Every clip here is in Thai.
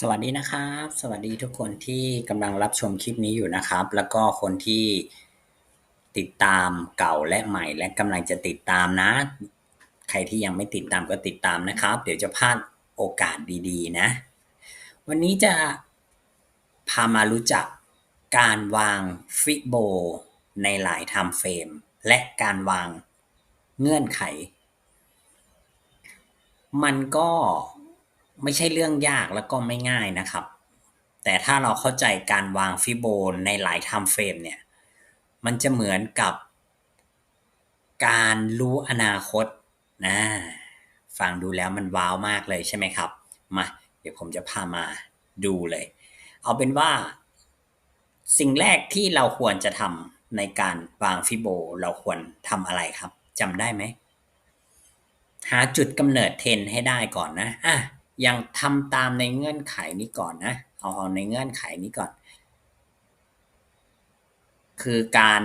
สวัสดีนะครับ สวัสดีทุกคนที่กำลังรับชมคลิปนี้อยู่นะครับ แล้วก็คนที่ติดตามเก่าและใหม่ และกำลังจะติดตามนะ ใครที่ยังไม่ติดตามก็ติดตามนะครับ เดี๋ยวจะพลาดโอกาสดีๆ นะ วันนี้จะพามารู้จักการวางฟิโบในหลายไทม์เฟรมและการวางเงื่อนไข มันก็ ไม่ใช่เรื่องยากแล้วก็ไม่ง่ายนะครับ แต่ถ้าเราเข้าใจการวางฟิโบในหลายไทม์เฟรมเนี่ย มันจะเหมือนกับการรู้อนาคตนะฟังดูแล้วมันว้าวมากเลยใช่ไหมครับ มา เดี๋ยวผมจะพามาดูเลย เอาเป็นว่า สิ่งแรกที่เราควรจะทำในการวางฟิโบ เราควรทำอะไรครับจำได้ไหม หาจุดกำเนิดเทนให้ได้ก่อนนะอะ ยังทำตามในเงื่อนไขนี้ก่อนนะเอาเอาในเงื่อนไขนี้ก่อน คือการ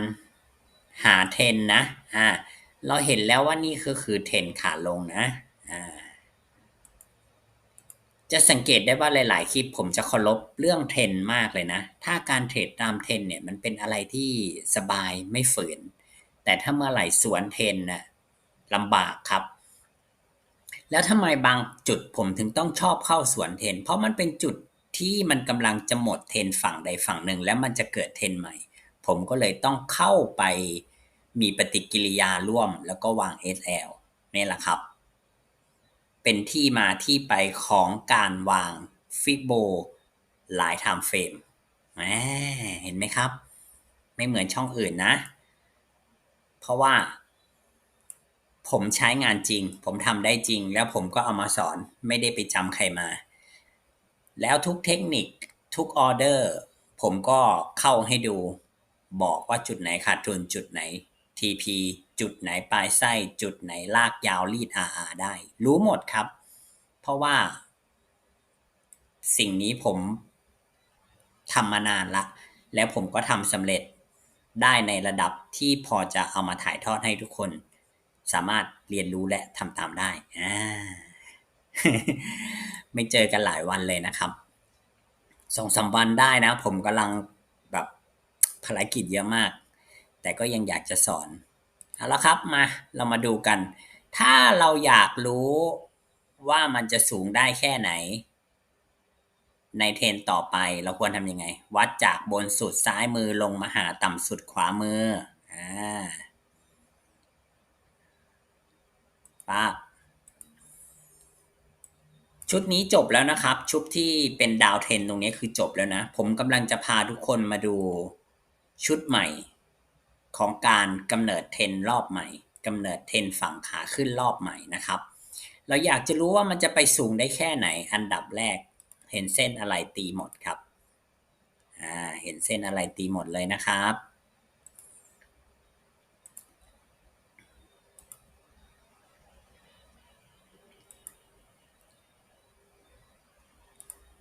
หาเทนนะอ่าเราเห็นแล้วว่านี่คือคือเทนขาลงนะอ่าจะสังเกตได้ว่าหลาย ๆ คลิปผมจะเคารพเรื่องเทรนมากเลยนะ ถ้าการเทรดตามเทรนเนี่ยมันเป็นอะไรที่สบายไม่ฝืน แต่ถ้าเมื่อไหร่สวนเทรนน่ะลำบากครับ แล้วทำไมบางจุดผมถึงต้องชอบเข้าสวนเทน เพราะมันเป็นจุดที่มันกำลังจะหมดเทนฝั่งใดฝั่งหนึ่ง แล้วมันจะเกิดเทนใหม่ ผมก็เลยต้องเข้าไปมีปฏิกิริยาร่วมแล้วก็วาง SL นี่แหละครับ เป็นที่มาที่ไปของการวางฟิโบหลายไทม์เฟรมเห็นไหมครับ ไม่เหมือนช่องอื่นนะ เพราะว่า ผมใช้งานจริง ผมทำได้จริง แล้วผมก็เอามาสอนไม่ได้ไปจำใครมา แล้วทุกเทคนิคทุกออเดอร์ ผมก็เข้าให้ดูบอกว่าจุดไหนขาดทุนจุดไหน TP จุดไหนปลายไส้ จุดไหนลากยาวรีด RR ได้ รู้หมดครับ เพราะว่า สิ่งนี้ผมทำมานานละ แล้วผมก็ทำสำเร็จได้ในระดับที่พอจะเอามาถ่ายทอดให้ทุกคน สามารถเรียนรู้และทำตามได้อ่าไม่เจอกันหลายวันเลยนะครับสองสาวันได้นะ ผมกำลังแบบภารกิจเยอะมาก แต่ก็ยังอยากจะสอนเอาละครับมาเรามาดูกัน ถ้าเราอยากรู้ว่ามันจะสูงได้แค่ไหน ในเทรนต่อไปเราควรทำยังไง วัดจากบนสุดซ้ายมือลงมาหาต่ำสุดขวามืออ่า ป้าชุดนี้จบแล้วนะครับ ชุดที่เป็นดาวเทนตรงนี้คือจบแล้วนะ ผมกำลังจะพาทุกคนมาดูชุดใหม่ของการกำเนิดเทนรอบใหม่กำเนิดเทนฝั่งขาขึ้นรอบใหม่นะครับ เราอยากจะรู้ว่ามันจะไปสูงได้แค่ไหน อันดับแรก เห็นเส้นอะไรตีหมดครับ อ่า เห็นเส้นอะไรตีหมดเลยนะครับ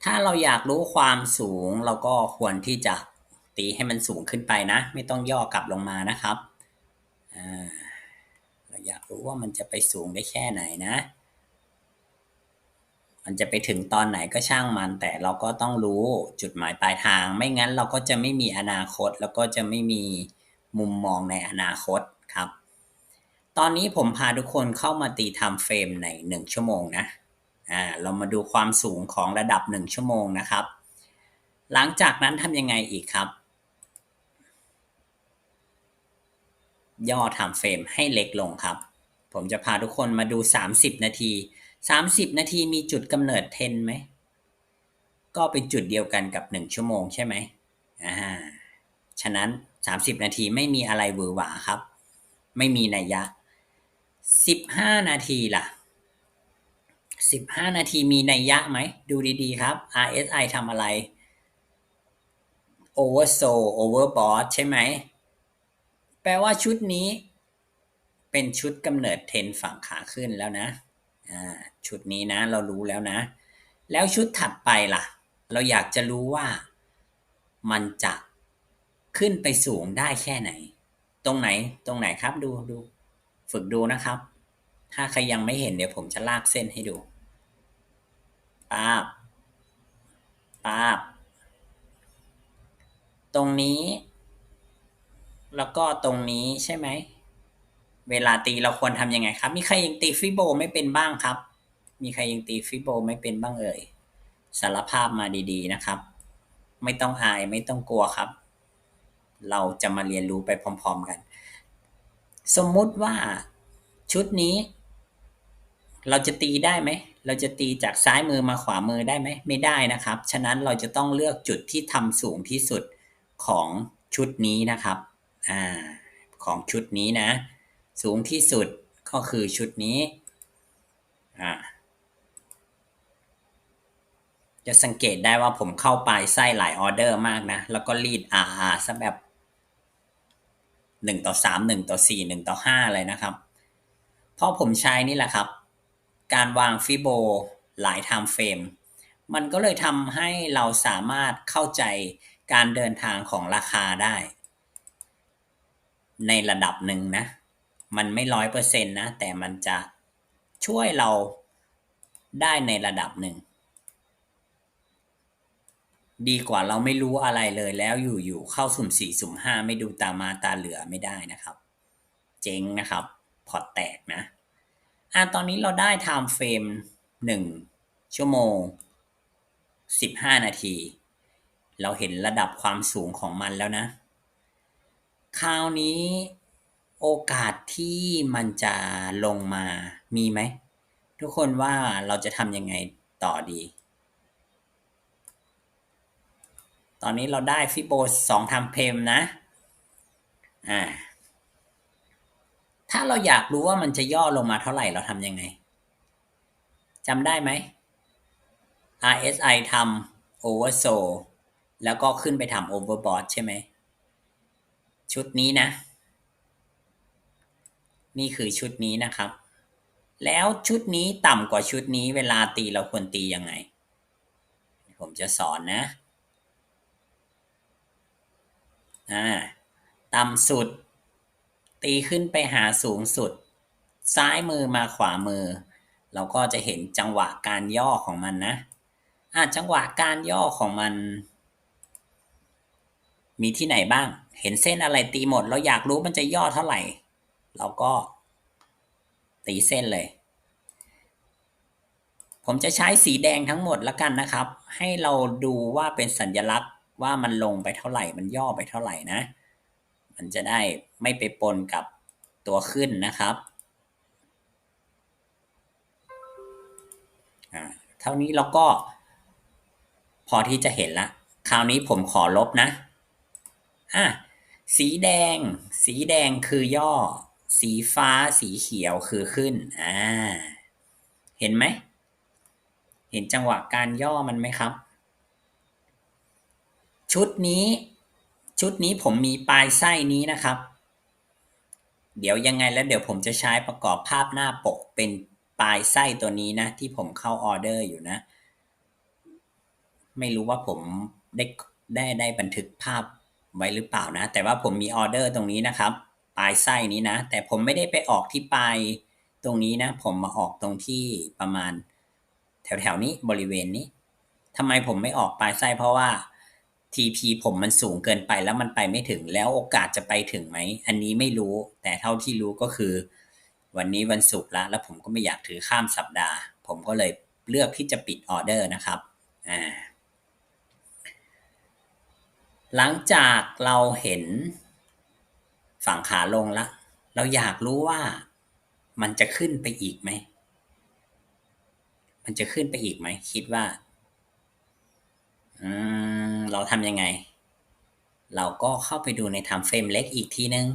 ถ้าเราอยากรู้ความสูงเราก็ควรที่จะตีให้มันสูงขึ้นไปนะ ไม่ต้องย่อกลับลงมานะครับเราอยากรู้ว่ามันจะไปสูงได้แค่ไหนนะ มันจะไปถึงตอนไหนก็ช่างมัน แต่เราก็ต้องรู้จุดหมายปลายทาง ไม่งั้นเราก็จะไม่มีอนาคต แล้วก็จะไม่มีมุมมองในอนาคตครับ ตอนนี้ผมพาทุกคนเข้ามาตีทำเฟรมในหนึ่งชั่วโมงนะ อ่าเรามาดูความสูงของระดับหนึ่งชั่วโมงนะครับ หลังจากนั้นทำยังไงอีกครับ ย่อทำเฟรมให้เล็กลงครับ ผมจะพาทุกคนมาดู 30 นาที 30 นาทีมีจุดกำเนิดเทนไหม ก็เป็นจุดเดียวกันกับ 1 ชั่วโมงใช่ไหมอ่าฉะนั้น 30 นาทีไม่มีอะไรหวือหวาครับ ไม่มีนัยยะ 15 นาทีล่ะ 15 นาทีมีนัยยะไหม ดูดีๆครับ RSI ทำอะไร Oversold Overbought ใช่ไหม แปลว่าชุดนี้เป็นชุดกำเนิดเทนฝั่งขาขึ้นแล้วนะ ชุดนี้นะเรารู้แล้วนะ แล้วชุดถัดไปล่ะ เราอยากจะรู้ว่ามันจะขึ้นไปสูงได้แค่ไหน ตรงไหนตรงไหนครับดูดู ฝึกดูนะครับ ถ้าใครยังไม่เห็นเดี๋ยวผมจะลากเส้นให้ดู ปาบปาบ ตรงนี้ แล้วก็ตรงนี้ใช่ไหม เวลาตีเราควรทำยังไงครับ มีใครยังตีฟิโบไม่เป็นบ้างครับ มีใครยังตีฟิโบไม่เป็นบ้างเอ่ย สารภาพมาดีๆนะครับ ไม่ต้องอายไม่ต้องกลัวครับ เราจะมาเรียนรู้ไปพร้อม ๆกัน สมมุติว่าชุดนี้ เราจะตีได้ไหม เราจะตีจากซ้ายมือมาขวามือได้ไหม ไม่ได้นะครับ ฉะนั้นเราจะต้องเลือกจุดที่ทำสูงที่สุดของชุดนี้นะครับ อ่า ของชุดนี้นะ สูงที่สุดก็คือชุดนี้ อ่า จะสังเกตได้ว่าผมเข้าไปไส้หลายออเดอร์มากนะ แล้วก็รีด RR ซะแบบ1ต่อ3 1ต่อ4 1ต่อ5เลยนะครับ เพราะผมใช้นี่แหละครับ การวางฟิโบหลายไทม์เฟรมมันก็เลยทำให้เราสามารถเข้าใจการเดินทางของราคาได้ ในระดับหนึ่งนะ มันไม่ร้อยเปอร์เซ็นต์นะ แต่มันจะช่วยเราได้ในระดับหนึ่ง ดีกว่าเราไม่รู้อะไรเลยแล้วอยู่ๆเข้าสุ่มสี่สุ่มห้าไม่ดูตามาตาเหลือไม่ได้นะครับ เจ๊งนะครับ พอแตกนะ อ่าตอนนี้เราได้ไทม์เฟรมหนึ่งชั่วโมงสิบห้านาที เราเห็นระดับความสูงของมันแล้วนะ คราวนี้โอกาสที่มันจะลงมามีไหม ทุกคนว่าเราจะทำยังไงต่อดี ตอนนี้เราได้ฟิโบสองทำเพมนะ อ่า เราอยากรู้ว่ามันจะย่อลงมาเท่าไหร่เราทำยังไงจำได้ไหม RSI ทำ oversold แล้วก็ขึ้นไปทำ overbought ใช่ไหม ชุดนี้นะ นี่คือชุดนี้นะครับ แล้วชุดนี้ต่ำกว่าชุดนี้เวลาตีเราควรตียังไง ผมจะสอนนะ อ่า ต่ำสุด ตีขึ้นไปหาสูงสุด ซ้ายมือมาขวามือ เราก็จะเห็นจังหวะการย่อของมันนะอ่าจังหวะการย่อของมัน มีที่ไหนบ้าง เห็นเส้นอะไรตีหมด เราอยากรู้มันจะย่อเท่าไหร่ เราก็ ตีเส้นเลย ผมจะใช้สีแดงทั้งหมดแล้วกันนะครับ ให้เราดูว่าเป็นสัญลักษณ์ว่ามันลงไปเท่าไหร่ มันย่อไปเท่าไหร่นะ มันจะได้ไม่ไปปนกับตัวขึ้นนะครับ เท่านี้เราก็ พอที่จะเห็นละ คราวนี้ผมขอลบนะ อะ สีแดง สีแดงคือย่อ สีฟ้า สีเขียวคือขึ้น อ่า เห็นไหม เห็นจังหวะการย่อมันไหมครับ ชุดนี้ ชุดนี้ผมมีปลายไส้นี้นะครับ เดี๋ยวยังไงแล้วเดี๋ยวผมจะใช้ประกอบภาพหน้าปกเป็นปลายไส้ตัวนี้นะ ที่ผมเข้าออเดอร์อยู่นะ ไม่รู้ว่าผมได้ได้ได้บันทึกภาพไว้หรือเปล่านะ แต่ว่าผมมีออเดอร์ตรงนี้นะครับ ปลายไส้นี้นะ แต่ผมไม่ได้ไปออกที่ปลายตรงนี้นะ ผมมาออกตรงที่ประมาณ แถวๆนี้บริเวณนี้ทำไมผมไม่ออกปลายไส้เพราะว่า TP ผมมันสูงเกินไปแล้วมันไปไม่ถึงแล้วโอกาสจะไปถึงไหม อันนี้ไม่รู้ แต่เท่าที่รู้ก็คือ วันนี้วันศุกร์ละแล้วผมก็ไม่อยากถือข้ามสัปดาห์ ผมก็เลยเลือกที่จะปิดออเดอร์นะครับอ่าหลังจากเราเห็นฝั่งขาลงล้วเราอยากรู้ว่ามันจะขึ้นไปอีกไหม มันจะขึ้นไปอีกไหม คิดว่า อืมเราทำยังไง เราก็เข้าไปดูใน time frame เล็กอีกทีนึง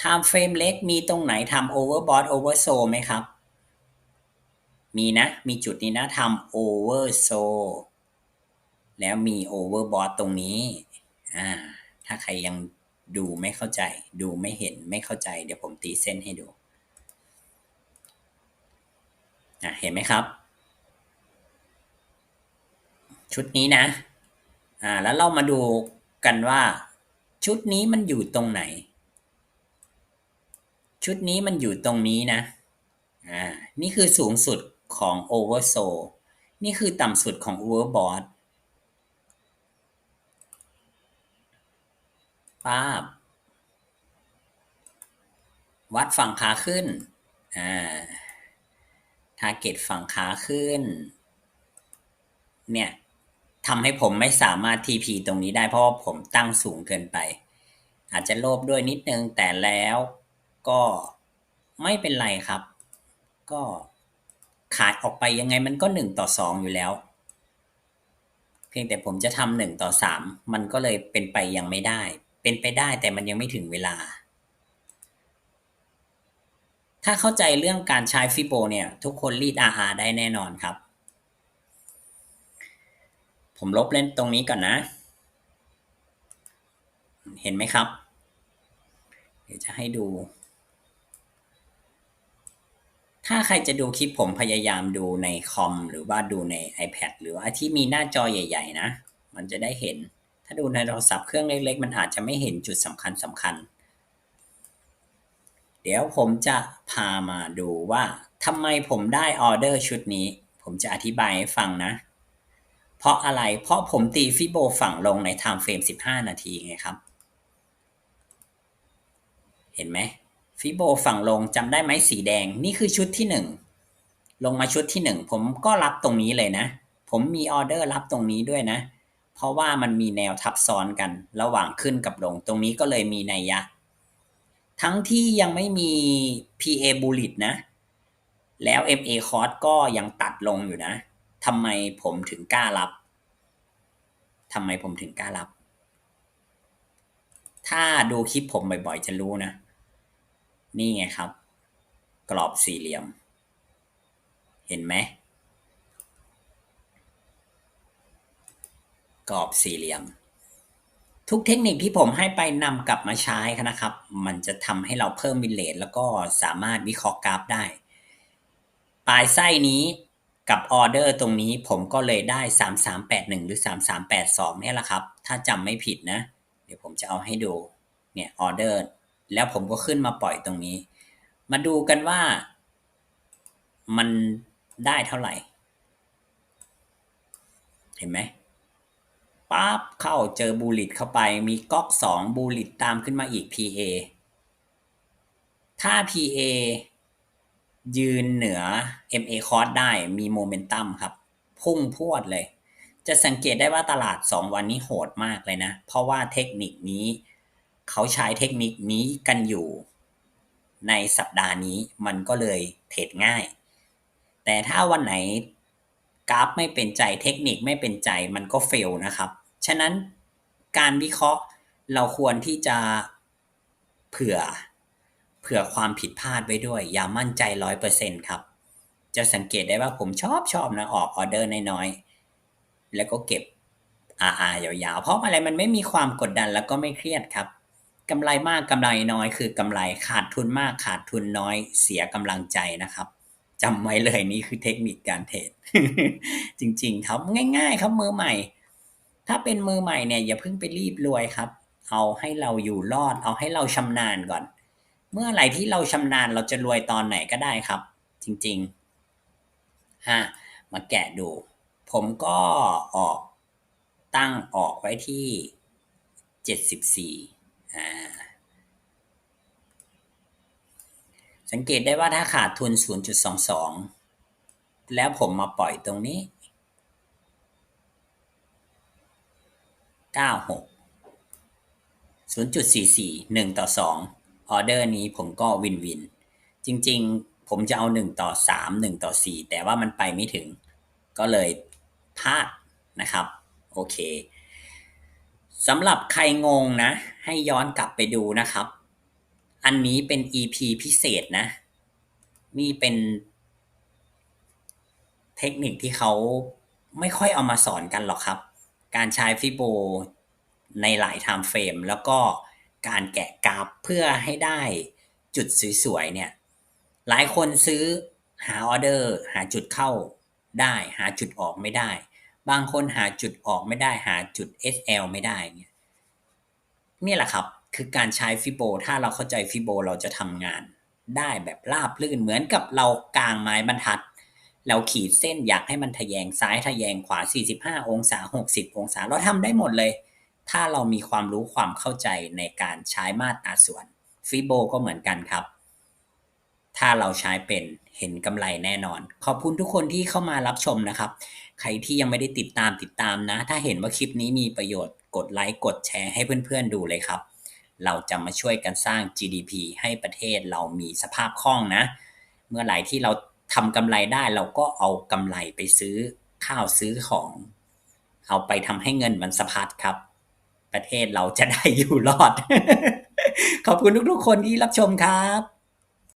time frame เล็กมีตรงไหนทำ overbought oversold ไหมครับ มีนะ มีจุดนี้นะทำ oversold แล้วมี overbought ตรงนี้ อ่า ถ้าใครยังดูไม่เข้าใจ ดูไม่เห็นไม่เข้าใจ เดี๋ยวผมตีเส้นให้ดู อ่าเห็นไหมครับ ชุดนี้นะอ่าแล้วเรามาดูกันว่า ชุดนี้มันอยู่ตรงไหน ชุดนี้มันอยู่ตรงนี้นะอ่านี่คือสูงสุดของ o v e r s o l นี่คือต่ำสุดของ overbought ป้าบ วัดฝั่งขาขึ้น อ่า ทาร์เก็ตฝั่งขาขึ้น เนี่ย ทำให้ผมไม่สามารถ TP ตรงนี้ได้เพราะว่าผมตั้งสูงเกินไป อาจจะโลภด้วยนิดนึงแต่แล้วก็ไม่เป็นไรครับ ก็ขายออกไปยังไงมันก็หนึ่งต่อสองอยู่แล้ว เพียงแต่ผมจะทำหนึ่งต่อสามมันก็เลยเป็นไปยังไม่ได้ เป็นไปได้แต่มันยังไม่ถึงเวลา ถ้าเข้าใจเรื่องการใช้ฟิโบเนี่ย ทุกคนรีด RR ได้แน่นอนครับ ผมลบเล่นตรงนี้ก่อนนะ เห็นไหมครับ เดี๋ยวจะให้ดู ถ้าใครจะดูคลิปผมพยายามดูในคอมหรือว่าดูใน iPad หรือว่าที่มีหน้าจอใหญ่ ๆ นะ มันจะได้เห็น ถ้าดูในโทรศัพท์เครื่องเล็ก ๆ มันอาจจะไม่เห็นจุดสำคัญสำคัญ เดี๋ยวผมจะพามาดูว่าทำไมผมได้ออเดอร์ชุดนี้ ผมจะอธิบายให้ฟังนะ เพราะอะไร เพราะผมตีฟิโบฝั่งลงใน time frame 15 นาทีไงครับ เห็นไหมฟิโบฝั่งลงจำได้ไหมสีแดง นี่คือชุดที่หนึ่งลงมาชุดที่หนึ่งผมก็รับตรงนี้เลยนะ ผมมีออเดอร์รับตรงนี้ด้วยนะ เพราะว่ามันมีแนวทับซ้อนกัน ระหว่างขึ้นกับลง ตรงนี้ก็เลยมีนัยยะ ทั้งที่ยังไม่มี PA bullet นะ แล้ว MA cost ก็ยังตัดลงอยู่นะ ทำไมผมถึงกล้ารับทำไมผมถึงกล้ารับ ถ้าดูคลิปผมบ่อยๆ จะรู้นะ นี่ไงครับ กรอบสี่เหลี่ยม เห็นไหมกรอบสี่เหลี่ยม ทุกเทคนิคที่ผมให้ไปนำกลับมาใช้นะครับ มันจะทำให้เราเพิ่มมิลเลตแล้วก็สามารถวิเคราะห์กราฟได้ ปลายไส้นี้ กับออเดอร์ตรงนี้ผมก็เลยได้ 3381 หรือ 3382 เนี่ยแหละครับ ถ้าจำไม่ผิดนะ เดี๋ยวผมจะเอาให้ดู เนี่ยออเดอร์ แล้วผมก็ขึ้นมาปล่อยตรงนี้ มาดูกันว่า มันได้เท่าไหร่ เห็นไหมปั๊บเข้าเจอบูลิตเข้าไป มีก๊อกสองบูลิตตามขึ้นมาอีก PA ถ้า PA ยืนเหนือ MA คอร์สได้มีโมเมนตัมครับ พุ่งพวดเลย จะสังเกตได้ว่าตลาด 2 วันนี้โหดมากเลยนะ เพราะว่าเทคนิคนี้ เขาใช้เทคนิคนี้กันอยู่ ในสัปดาห์นี้มันก็เลยเทรดง่าย แต่ถ้าวันไหนกราฟไม่เป็นใจเทคนิคไม่เป็นใจมันก็เฟลนะครับ ฉะนั้นการวิเคราะห์เราควรที่จะเผื่อ เผื่อความผิดพลาดไว้ด้วย อย่ามั่นใจร้อยเปอร์เซ็นครับ จะสังเกตได้ว่าผมชอบชอบนะออกออเดอร์น้อยๆ แล้วก็เก็บ RR ยาวๆ เพราะอะไรมันไม่มีความกดดันแล้วก็ไม่เครียดครับกำไรมากกำไรน้อยคือกำไรขาดทุนมากขาดทุนน้อยเสียกำลังใจนะครับจำไว้เลยนี่คือเทคนิคการเทรดจริง ๆ ครับง่าย ๆ ครับมือใหม่ ถ้าเป็นมือใหม่เนี่ยอย่าเพิ่งไปรีบรวยครับ เอาให้เราอยู่รอด เอาให้เราชำนาญก่อน เมื่อไหร่ที่เราชำนาญเราจะรวยตอนไหนก็ได้ครับ จริงๆฮะมาแกะดู ผมก็ออกตั้งออกไว้ที่เจ็ดสิบสี่สังเกตได้ว่าถ้าขาดทุน 0.22 แล้วผมมาปล่อยตรงนี้ 96 0.44 1 ต่อ 2 ออเดอร์นี้ผมก็วินวิน จริง ๆ ผมจะเอา1ต่อ3 1ต่อ4 แต่ว่ามันไปไม่ถึง ก็เลยพลาดนะครับ โอเคสำหรับใครงงนะ ให้ย้อนกลับไปดูนะครับ อันนี้เป็น EP พิเศษนะ นี่เป็นเทคนิคที่เขาไม่ค่อยเอามาสอนกันหรอกครับ การใช้ฟิโบในหลายไทม์เฟรมแล้วก็ การแกะกราฟเพื่อให้ได้จุดสวยๆเนี่ยหลายคนซื้อหาออเดอร์ หาจุดเข้าได้ หาจุดออกไม่ได้ บางคนหาจุดออกไม่ได้ หาจุด SL ไม่ได้เนี่ยนี่แหละครับคือการใช้ฟิโบถ้าเราเข้าใจฟิโบเราจะทำงาน ได้แบบราบลื่นเหมือนกับเรากลางไม้บรรทัด เราขีดเส้นอยากให้มันทะแยงซ้ายทะแยงขวา 45 องศา 60 องศา เราทำได้หมดเลย ถ้าเรามีความรู้ความเข้าใจในการใช้มาตราส่วนฟิโบก็เหมือนกันครับ ถ้าเราใช้เป็นเห็นกำไรแน่นอน ขอบคุณทุกคนที่เข้ามารับชมนะครับ ใครที่ยังไม่ได้ติดตามติดตามนะ ถ้าเห็นว่าคลิปนี้มีประโยชน์กดไลค์กดแชร์ให้เพื่อนๆดูเลยครับ เราจะมาช่วยกันสร้าง GDP ให้ประเทศเรามีสภาพคล่องนะ เมื่อไหร่ที่เราทำกำไรได้เราก็เอากำไรไปซื้อข้าวซื้อของ เอาไปทำให้เงินมันสะพัดครับ ประเทศเราจะได้อยู่รอด ขอบคุณทุกๆคนที่รับชมครับ